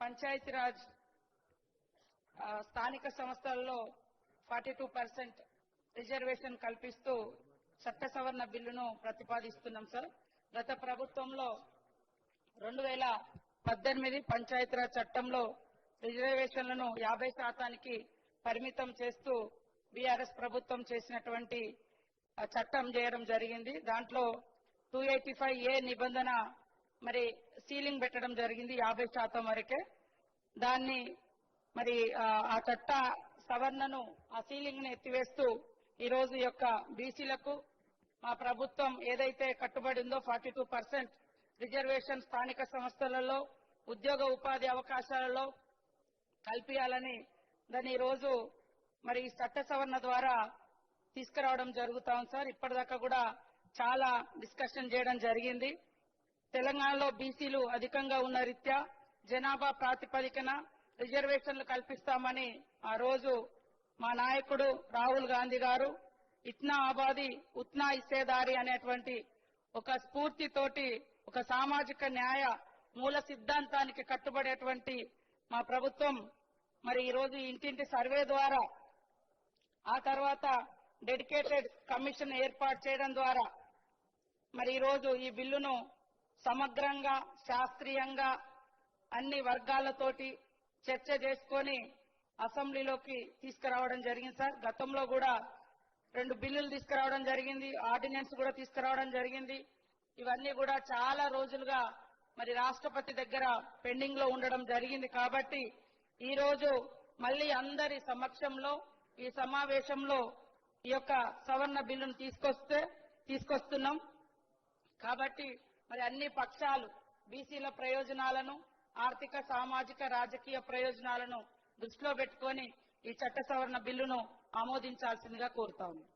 పంచాయతీరాజ్ స్థానిక సంస్థల్లో forty two percent reservation కల్పిస్తూ చట్ట సవరణ బిల్లును ప్రతిపాదిస్తున్నాం సార్. గత ప్రభుత్వంలో రెండు వేల పద్దెనిమిది పంచాయతీరాజ్ చట్టంలో రిజర్వేషన్లను యాభై శాతానికి పరిమితం చేస్తూ బీఆర్ఎస్ ప్రభుత్వం చేసినటువంటి చట్టం చేయడం జరిగింది. దాంట్లో టూ ఎయిటీ ఫైవ్ ఏ నిబంధన మరి సీలింగ్ పెట్టడం జరిగింది యాభై శాతం వరకే. దాన్ని మరి ఆ, చట్ట సవరణను ఆ సీలింగ్ని ఎత్తివేస్తూ ఈ రోజు యొక్క బీసీలకు మా ప్రభుత్వం ఏదైతే కట్టుబడి ఉందో ఫార్టీ టూ పర్సెంట్ రిజర్వేషన్ స్థానిక సంస్థలలో ఉద్యోగ ఉపాధి అవకాశాలలో కల్పించాలని దాన్ని ఈరోజు మరి ఈ చట్ట సవరణ ద్వారా తీసుకురావడం జరుగుతా ఉంది సార్. ఇప్పటిదాకా కూడా చాలా డిస్కషన్ చేయడం జరిగింది. తెలంగాణలో బీసీలు అధికంగా ఉన్న రీత్యా జనాభా ప్రాతిపదికన రిజర్వేషన్లు కల్పిస్తామని ఆ రోజు మా నాయకుడు రాహుల్ గాంధీ గారు ఇట్నా ఆబాది ఉత్నా ఇసేదారి అనేటువంటి ఒక స్ఫూర్తితోటి ఒక సామాజిక న్యాయ మూల సిద్ధాంతానికి కట్టుబడేటువంటి మా ప్రభుత్వం మరి ఈరోజు ఇంటింటి సర్వే ద్వారా ఆ తర్వాత డెడికేటెడ్ కమిషన్ ఏర్పాటు చేయడం ద్వారా మరి ఈ రోజు ఈ బిల్లును సమగ్రంగా శాస్త్రీయంగా అన్ని వర్గాలతోటి చర్చ చేసుకొని అసెంబ్లీలోకి తీసుకురావడం జరిగింది సార్. గతంలో కూడా రెండు బిల్లులు తీసుకురావడం జరిగింది ఆర్డినెన్స్ కూడా తీసుకురావడం జరిగింది. ఇవన్నీ కూడా చాలా రోజులుగా మరి రాష్ట్రపతి దగ్గర పెండింగ్లో ఉండడం జరిగింది కాబట్టి ఈ రోజు మళ్ళీ అందరి సమక్షంలో ఈ సమావేశంలో ఈ యొక్క సవరణ బిల్లును తీసుకొస్తే తీసుకొస్తున్నాం. కాబట్టి మరి అన్ని పక్షాలు బీసీల ప్రయోజనాలను ఆర్థిక సామాజిక రాజకీయ ప్రయోజనాలను దృష్టిలో పెట్టుకొని ఈ చట్ట సవరణ బిల్లును ఆమోదించాల్సిందిగా కోరుతా ఉన్నాం.